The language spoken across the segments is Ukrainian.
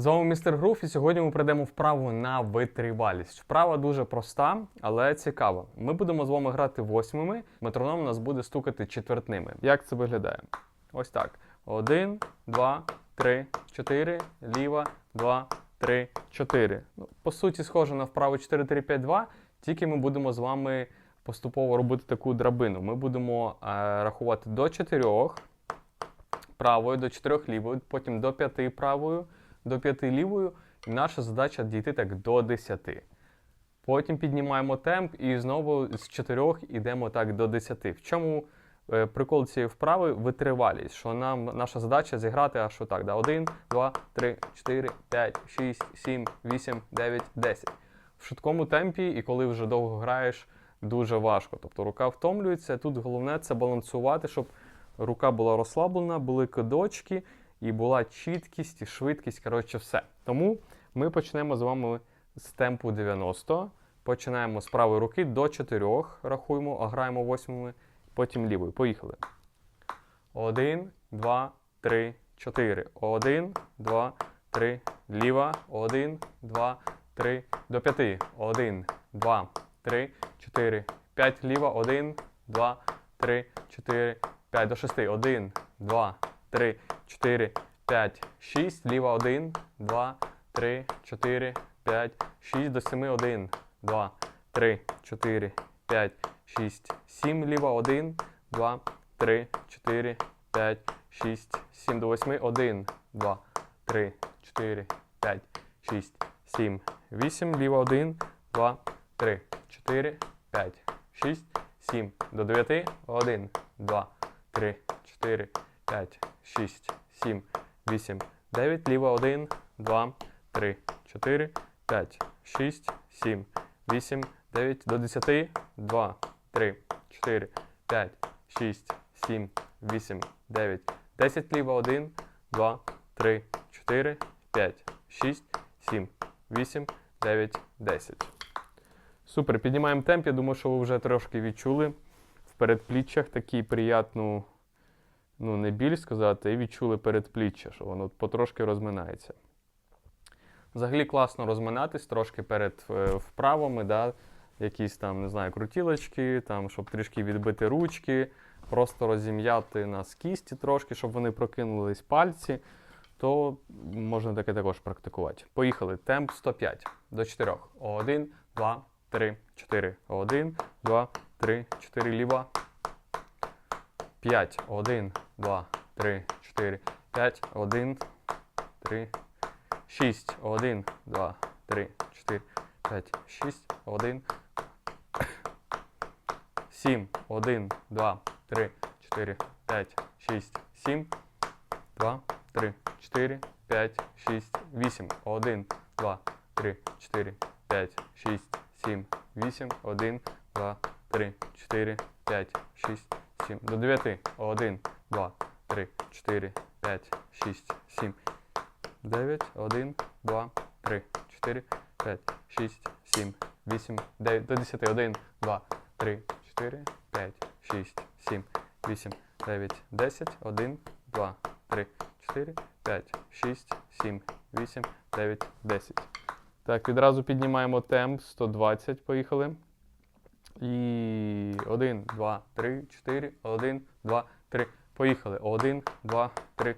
З вами містер Груф, і сьогодні ми прийдемо вправу на витривалість. Вправа дуже проста, але цікава. Ми будемо з вами грати восьмими, метроном у нас буде стукати четвертними. Як це виглядає? Ось так. Один, два, три, чотири, ліва, два, три, чотири. Ну, по суті, схоже на вправу 4-3-5-2, тільки ми будемо з вами поступово робити таку драбину. Ми будемо е, рахувати до чотирьох правою, до чотирьох лівою, потім до п'яти правою, до п'яти лівою. І наша задача дійти так до 10. Потім піднімаємо темп і знову з 4 йдемо так до 10. В чому е, прикол цієї вправи витривалість, що нам наша задача зіграти аж отак. Да? 1, 2, 3, 4, 5, 6, 7, 8, 9, 10. В швидкому темпі, і коли вже довго граєш, дуже важко. Тобто рука втомлюється. Тут головне це балансувати, щоб рука була розслаблена, були кидочки, і була чіткість і швидкість. Коротше, все. Тому ми почнемо з вами з темпу 90. Починаємо з правої руки до 4 рахуємо, а граємо восьмими, потім лівою. Поїхали. 1, 2, 3, 4. 1, 2, 3, ліва. 1, 2, 3, до 5. 1, 2, 3, 4, 5, ліва. 1, 2, 3, 4, 5, до 6. 1, 2, 3, 4, 5, 6, ліва. 1, 2, 3, 4, 5, 6, до 7. 1, 2, 3, 4, 5, 6, 7, ліва. 1, 2, 3, 4, 5, 6, 7 до 8, 1, 2, 3, 4, 5, 6, 7, 8, ліва 1, 2, 3, 4, 5, 6, 7 до 9, 1, 2, 3, 4, 5, 6, 7, 8, 9, ліва 1, 2, 3, 4, 5, 6, 7, 8, 9 до 10, 2, 3, 4, 5, 6, 7, 8, 9, 10 ліва 1, 2, 3, 4, 5, 6, 7, 8, 9, 10. Супер, піднімаємо темп. Я думаю, що ви вже трошки відчули в передпліччях такий приятну, ну, не біль сказати, і відчули передпліччя, що воно потрошки розминається. Взагалі класно розминатись трошки перед е, вправами, да? якісь там, не знаю, крутілочки, там, щоб трішки відбити ручки, просто розім'яти нас кісті трошки, щоб вони прокинулись пальці, то можна таке також практикувати. Поїхали. Темп 105 до 4. 1, 2, 3, 4. 1, 2, 3, 4. Ліва. 5. 1, 2, 3, 4, 5. 1, 3, 6. 1, 2, 3, 4, 5, 6. 1, 7. 1, 2, 3, 4, 5, 6, 7. 2, 3, 4, 5, 6, 8. 1, 2, 3, 4, 5, 6, 7, 8. 1, 2, 3, 4, 5, 6, 7. До 9. 1, 2, 3, 4, 5, 6, 7. 9, 1, 2, 3, 4, 5, 6, 7, 8, 9. До 10. 1, 2, 3, 4, 5, 6, 7, 8, 9, 10. 1, 2, 3, 4, 5, 6, 7, 8, 9, 10. Так, відразу піднімаємо темп 120. Поїхали. І 1, 2, 3, 4, 1, 2, 3. Поїхали. 1, 2, 3.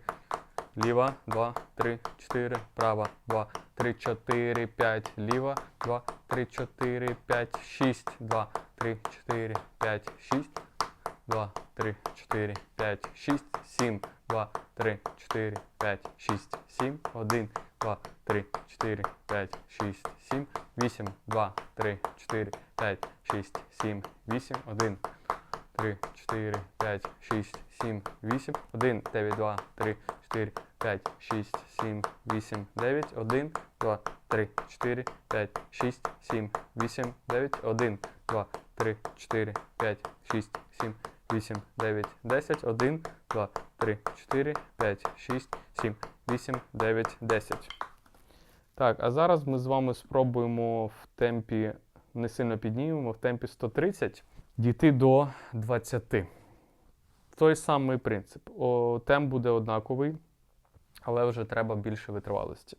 Ліва, 2, 3, 4, права, 2, 3, 4, 5, ліва, 2, 3, 4, 5, 6, 2, 3, 4, 5, 6, 2, 3, 4, 5, 6, 7, 2, 3, 4, 5, 6, 7, 1, 2, 3, 4, 5, 6, 7, 8, 2, 3, 4, 5, 6, 7, 8, 1, 3, 4, 5, 6, 7, 8, 1, 9, 2, 3, 4, 5, 6, 7, 8, 9, 1, 2, 3, 4, 5, 6, 7, 8, 9, 1, 2, 3, 4, 5, 6, 7, 8, 9, 10, 1, 2, 3, 4, 5, 6, 7, 8, 9, 10. Так, а зараз ми з вами спробуємо в темпі, не сильно піднімемо, в темпі 130 дійти до 20. Той самий принцип. О, темп буде однаковий, але вже треба більше витривалості.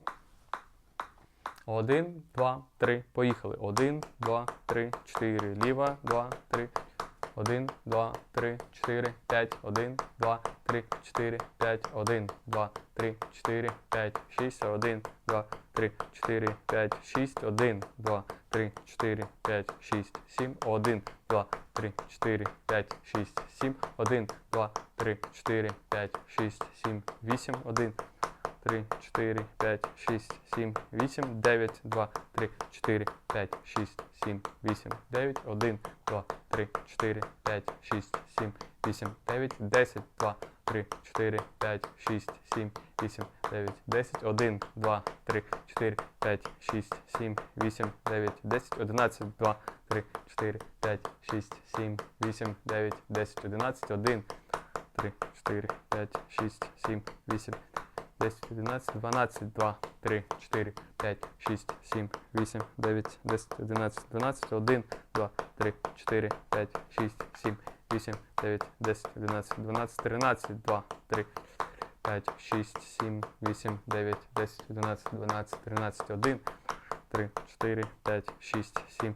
Один, два, три. Поїхали. Один, два, три, чотири. Ліва, два, три. Один, два, три, чотири, п'ять, один, два, три, чотири, п'ять, один, два, три, чотири, п'ять, шість, один, два, три, чотири, п'ять, шість, один, два, три, чотири, п'ять, шість, сім, один, два, три, чотири, п'ять, шість, сім, один, два, три, чотири, п'ять, шість, сім, вісім, один, три, чотири, п'ять, шість, сім, вісім, дев'ять, два, три, чотири, п'ять, шість, сім, вісім, дев'ять, один, два, три, чотири, п'ять, шість, сім, вісім, дев'ять, десять, два, три, чотири, п'ять, шість, сім, вісім, дев'ять, десять, один, два, три, чотири, п'ять, шість, сім, вісім, дев'ять, десять, одинадцять, два, три, чотири, п'ять, шість, сім, вісім, дев'ять, десять, одинадцять, один, три, чотири, п'ять, шість, сім, вісім, 10, 11, 12, 2, 3, 4, 5, 6, 7, 8, 9, 10, 11, 12, 1, 2, 3, 4, 5, 6, 7, 8, 9, 10, 11, 12, 13, 2, 3, 5, 6, 7, 8, 9, 10, 11, 12, 13, 1, 3, 4, 5, 6, 7,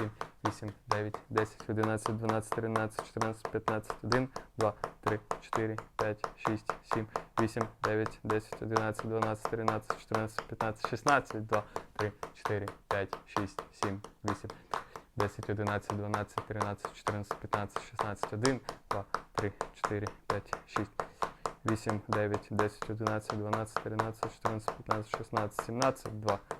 7, 8, 9, 10, 11, 12, 13, 14, 15, 1, 2, 3, 4, 5, 6, 7, 8, 9, 10, 11, 12, 13, 14, 15, 16, 2, 3, 4, 5, 6, 7, 8, 10, 11, 12, 13, 14, 15, 16, 1, 2, 3, 4, 5, 6, 8, 9, 10, 11, 12, 13, 14, 15, 16, 17, 2,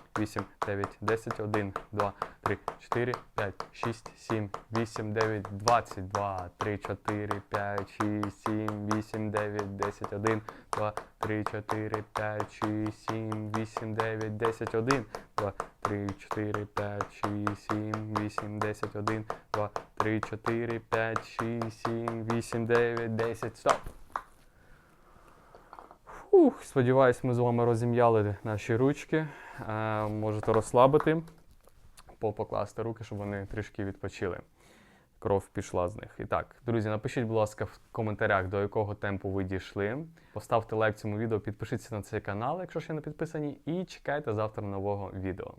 8, 9, 10, 1, 2, 3, 4, 5, 6, 7, 8, 9, 20, 2, 3, 4, 5, 6, 7, 8, 9, 10, 1, 2, 3, 4, 5, 6, 7, 8, 9, 10, 1, 2, 3, 4, 5, 6, 7, 8, 10, 1, 2, 3, 4, 5, 6, 7, 8, 9, 10, стоп! Фух, сподіваюсь, ми з вами розім'яли наші ручки. Е, можете розслабити, попокласти руки, щоб вони трішки відпочили. Кров пішла з них. І так, друзі, напишіть, будь ласка, в коментарях, до якого темпу ви дійшли. Поставте лайк цьому відео, підпишіться на цей канал, якщо ще не підписані, і чекайте завтра нового відео.